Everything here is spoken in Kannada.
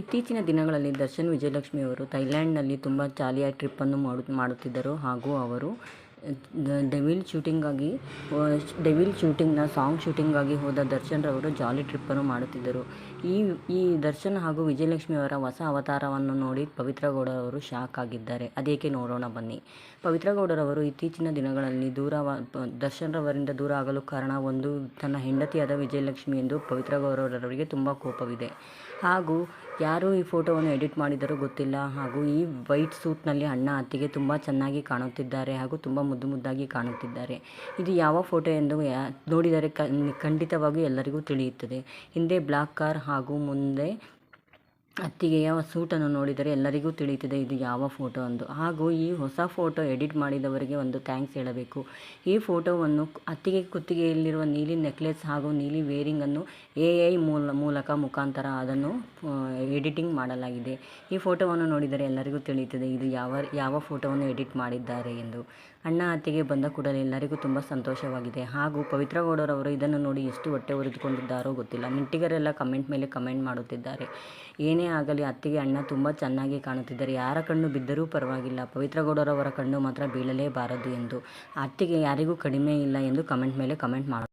ಇತ್ತೀಚಿನ ದಿನಗಳಲ್ಲಿ ದರ್ಶನ್ ವಿಜಯಲಕ್ಷ್ಮಿ ಅವರು ಥೈಲ್ಯಾಂಡ್ನಲ್ಲಿ ತುಂಬ ಚಾಲಿಯ ಟ್ರಿಪ್ಪನ್ನು ಮಾಡು, ಮಾಡುತ್ತಿದ್ದರು. ಹಾಗೂ ಅವರು ಡೆವಿಲ್ ಶೂಟಿಂಗಾಗಿ ಡೆವಿಲ್ ಶೂಟಿಂಗ್ನ ಸಾಂಗ್ ಶೂಟಿಂಗಾಗಿ ಹೋದ ದರ್ಶನ್ ರವರು ಜಾಲಿ ಟ್ರಿಪ್ಪನ್ನು ಮಾಡುತ್ತಿದ್ದರು. ಈ ಈ ದರ್ಶನ್ ಹಾಗೂ ವಿಜಯಲಕ್ಷ್ಮಿ ಅವರ ಹೊಸ ಅವತಾರವನ್ನು ನೋಡಿ ಪವಿತ್ರ ಗೌಡ ಅವರು ಶಾಕ್ ಆಗಿದ್ದಾರೆ. ಅದೇಕೆ ನೋಡೋಣ ಬನ್ನಿ. ಪವಿತ್ರ ಗೌಡರವರು ಇತ್ತೀಚಿನ ದಿನಗಳಲ್ಲಿ ದೂರ ದರ್ಶನ್ ರವರಿಂದ ದೂರ ಆಗಲು ಕಾರಣ ಒಂದು, ತನ್ನ ಹೆಂಡತಿಯಾದ ವಿಜಯಲಕ್ಷ್ಮಿ ಎಂದು ಪವಿತ್ರ ಗೌಡರವರಿಗೆ ತುಂಬ ಕೋಪವಿದೆ. ಹಾಗೂ ಯಾರು ಈ ಫೋಟೋವನ್ನು ಎಡಿಟ್ ಮಾಡಿದರೋ ಗೊತ್ತಿಲ್ಲ. ಹಾಗೂ ಈ ವೈಟ್ ಸೂಟ್ನಲ್ಲಿ ಅಣ್ಣ ಅತ್ತಿಗೆ ತುಂಬ ಚೆನ್ನಾಗಿ ಕಾಣುತ್ತಿದ್ದಾರೆ ಹಾಗೂ ತುಂಬ ಮುದ್ದು ಮುದ್ದಾಗಿ ಕಾಣುತ್ತಿದ್ದಾರೆ. ಇದು ಯಾವ ಫೋಟೋ ಎಂದು ನೋಡಿದರೆ ಖಂಡಿತವಾಗಿಯೂ ಎಲ್ಲರಿಗೂ ತಿಳಿಯುತ್ತದೆ. ಹಿಂದೆ ಬ್ಲಾಕ್ ಕಾರ್ ಹಾಗೂ ಮುಂದೆ ಅತ್ತಿಗೆಯ ಸೂಟನ್ನು ನೋಡಿದರೆ ಎಲ್ಲರಿಗೂ ತಿಳಿಯುತ್ತದೆ, ಇದು ಯಾವ ಫೋಟೋ ಎಂದು ಹಾಗೂ ಈ ಹೊಸ ಫೋಟೋ ಎಡಿಟ್ ಮಾಡಿದವರಿಗೆ ಒಂದು ಥ್ಯಾಂಕ್ಸ್ ಹೇಳಬೇಕು. ಈ ಫೋಟೋವನ್ನು ಅತ್ತಿಗೆ ಕುತ್ತಿಗೆಯಲ್ಲಿರುವ ನೀಲಿ ನೆಕ್ಲೆಸ್ ಹಾಗೂ ನೀಲಿ ವೇರಿಂಗನ್ನು ಎ ಐ ಮೂಲ, ಮೂಲಕ ಮುಖಾಂತರ ಅದನ್ನು ಎಡಿಟಿಂಗ್ ಮಾಡಲಾಗಿದೆ. ಈ ಫೋಟೋವನ್ನು ನೋಡಿದರೆ ಎಲ್ಲರಿಗೂ ತಿಳಿಯುತ್ತದೆ, ಇದು ಯಾವ ಯಾವ ಫೋಟೋವನ್ನು ಎಡಿಟ್ ಮಾಡಿದ್ದಾರೆ ಎಂದು. ಅಣ್ಣ ಅತ್ತಿಗೆ ಬಂದ ಕೂಡಲೇ ಎಲ್ಲರಿಗೂ ತುಂಬ ಸಂತೋಷವಾಗಿದೆ. ಹಾಗೂ ಪವಿತ್ರ ಗೌಡರವರು ಇದನ್ನು ನೋಡಿ ಎಷ್ಟು ಹೊಟ್ಟೆ ಉರಿದುಕೊಂಡಿದ್ದಾರೋ ಗೊತ್ತಿಲ್ಲ. ಮಿಂಟಿಗರೆಲ್ಲ ಕಮೆಂಟ್ ಮೇಲೆ ಕಮೆಂಟ್ ಮಾಡುತ್ತಿದ್ದಾರೆ. ಏನೇ ಆಗಲಿ ಅತ್ತಿಗೆ ಅಣ್ಣ ತುಂಬ ಚೆನ್ನಾಗಿ ಕಾಣುತ್ತಿದ್ದಾರೆ. ಯಾರ ಕಣ್ಣು ಬಿದ್ದರೂ ಪರವಾಗಿಲ್ಲ. ಪವಿತ್ರಗೌಡರವರ ಕಣ್ಣು ಮಾತ್ರ ಬೀಳಲೇಬಾರದು ಎಂದು. ಅತ್ತಿಗೆ ಯಾರಿಗೂ ಕಡಿಮೆ ಇಲ್ಲ ಎಂದು ಕಮೆಂಟ್ ಮೇಲೆ ಕಮೆಂಟ್ ಮಾಡ